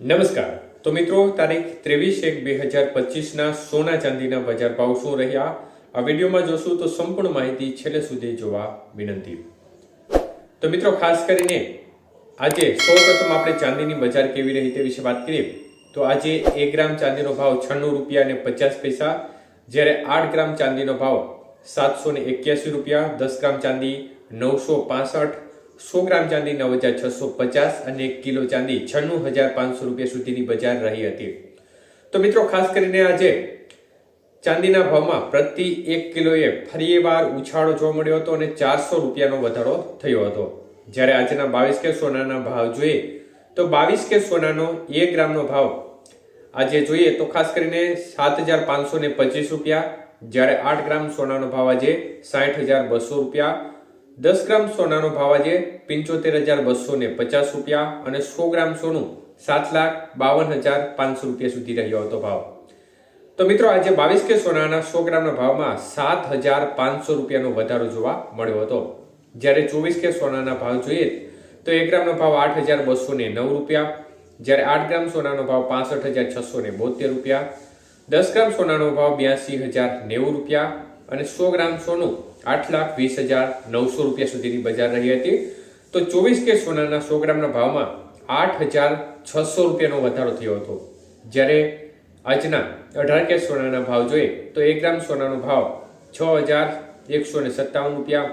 નમસ્કાર. તો મિત્રો, તારીખ ત્રેવીસ એક બે હજાર પચીસના સોના ચાંદીના બજાર ભાવ શું રહ્યા? આ વિડીયોમાં જોશું તો સંપૂર્ણ માહિતી છેલ્લે સુધી જોવા વિનંતી. તો મિત્રો, ખાસ કરીને આજે સૌ પ્રથમ આપણે ચાંદીની બજાર કેવી રહી તે વિશે વાત કરીએ. તો આજે એક ગ્રામ ચાંદીનો ભાવ છન્નું રૂપિયા અને પચાસ પૈસા, જ્યારે આઠ ગ્રામ ચાંદીનો ભાવ સાતસો ને એક્યાસી રૂપિયા, દસ ગ્રામ ચાંદી નવસો પાસઠ સો ગ્રામ ચાંદી, નવ હજાર છસો પચાસ અને એક કિલો ચાંદી, છન્નું હજાર પાંચસો રૂપિયા સુધીની બજાર રહી હતી. તો મિત્રો, ખાસ કરીને આજે ચાંદીના ભાવમાં પ્રતિ એક કિલોએ ફરીવાર ઉછાળો જોવા મળ્યો હતો અને ચારસો રૂપિયાનો વધારો થયો હતો. જ્યારે આજના બાવીસ કે સોનાના ભાવ જોઈએ, તો બાવીસ કે સોનાનો એક ગ્રામનો ભાવ આજે જોઈએ તો ખાસ કરીને સાત હજાર પાંચસો ને પચીસ રૂપિયા, જ્યારે આઠ ગ્રામ સોનાનો ભાવ આજે સાઠ હજાર બસો રૂપિયા દસ ગ્રામ સોનાનો ભાવ આજે પંચોતેર હજાર બસો ને પચાસ રૂપિયા અને સો ગ્રામ સોનું સાત લાખ બાવન હજાર પાંચસો રૂપિયા સુધી રહ્યો હતો ભાવ. તો મિત્રો, આજે બાવીસ કે સોનાના સો ગ્રામના ભાવમાં સાત હજાર પાંચસો રૂપિયાનો વધારો જોવા મળ્યો હતો. જ્યારે ચોવીસ કે સોનાના ભાવ જોઈએ તો એક ગ્રામનો ભાવ આઠ હજાર બસો ને નવ રૂપિયા, જ્યારે આઠ ગ્રામ સોનાનો ભાવ પાસઠ હજાર છસો ને બોતેર રૂપિયા, દસ ગ્રામ સોનાનો ભાવ બ્યાસી હજાર નેવું રૂપિયા અને સો ગ્રામ સોનું આઠ લાખ વીસ હજાર નવસો રૂપિયા સુધીની બજાર રહી હતી. તો ચોવીસ કે સોનાના સો ગ્રામના ભાવમાં આઠ હજાર છસો રૂપિયાનો વધારો થયો હતો. જ્યારે આજના અઢાર કે સોનાના ભાવ જોઈએ તો એક ગ્રામ સોનાનો ભાવ છ હજાર એકસો ને સત્તાવન રૂપિયા,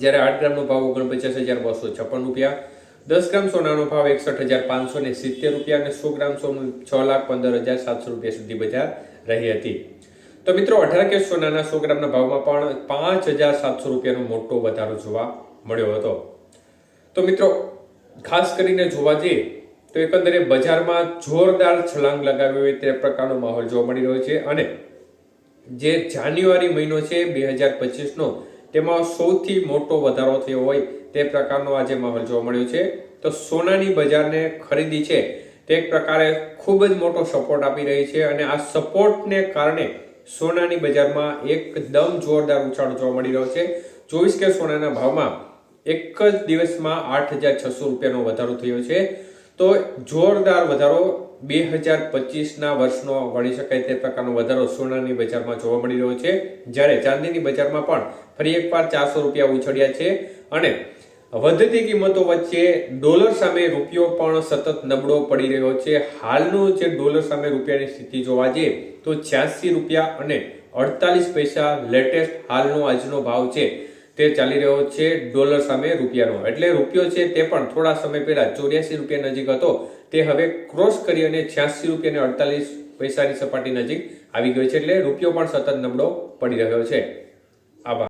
જ્યારે આઠ ગ્રામનો ભાવ ઓગણપચાસ હજાર બસો છપ્પન રૂપિયા, દસ ગ્રામ સોનાનો ભાવ એકસઠ હજાર પાંચસો ને સિત્તેર રૂપિયા અને સો ગ્રામ સોનું છ લાખ પંદર હજાર સાતસો રૂપિયા સુધી બજાર રહી હતી. તો મિત્રો, અઢાર કે સોનાના સો ગ્રામના ભાવમાં પણ પાંચ હજાર સાતસો રૂપિયાનો મોટો વધારો જોવા મળ્યો હતો. તો મિત્રો, ખાસ કરીને જોવા જઈએ તો એકંદરે બજારમાં જોરદાર છલાંગ લગાવ્યો હોય તે પ્રકારનો માહોલ જોવા મળી રહ્યો છે અને જે જાન્યુઆરી મહિનો છે, બે હજાર પચીસનો, તેમાં સૌથી મોટો વધારો થયો હોય તે પ્રકારનો આજે માહોલ જોવા મળ્યો છે. તો સોનાની બજારને ખરીદી છે તે એક પ્રકારે ખૂબ જ મોટો સપોર્ટ આપી રહી છે અને આ સપોર્ટને કારણે સોનાની બજારમાં એકદમ જોરદાર ઉછાળો જોવા મળી રહ્યો છે. ચોવીસ કે સોનાના ભાવમાં એક જ દિવસમાં આઠ હજાર છસો રૂપિયાનો વધારો થયો છે. તો જોરદાર વધારો બે હજાર પચીસના વર્ષનો ગણી શકાય તે પ્રકારનો વધારો સોનાની બજારમાં જોવા મળી રહ્યો છે. જ્યારે ચાંદીની બજારમાં પણ ફરી એકવાર ચારસો રૂપિયા ઉછળ્યા છે. અને વધતી કિંમતો વચ્ચે ડોલર સામે રૂપિયો પણ સતત નબળો પડી રહ્યો છે. હાલનું જે ડોલર સામે રૂપિયાની સ્થિતિ જોવા જઈએ તો છ્યાસી રૂપિયા અને અડતાલીસ પૈસા લેટેસ્ટ હાલનો આજનો ભાવ છે. તે ચાલી રહ્યો છે ડોલર સામે રૂપિયાનો. એટલે રૂપિયો છે તે પણ થોડા સમય પહેલા ચોર્યાસી રૂપિયા નજીક હતો. તે હવે ક્રોસ કરી અને છ્યાસી રૂપિયા અને અડતાલીસ પૈસાની સપાટી નજીક આવી ગયો છે. એટલે રૂપિયો પણ સતત નબળો પડી રહ્યો છે.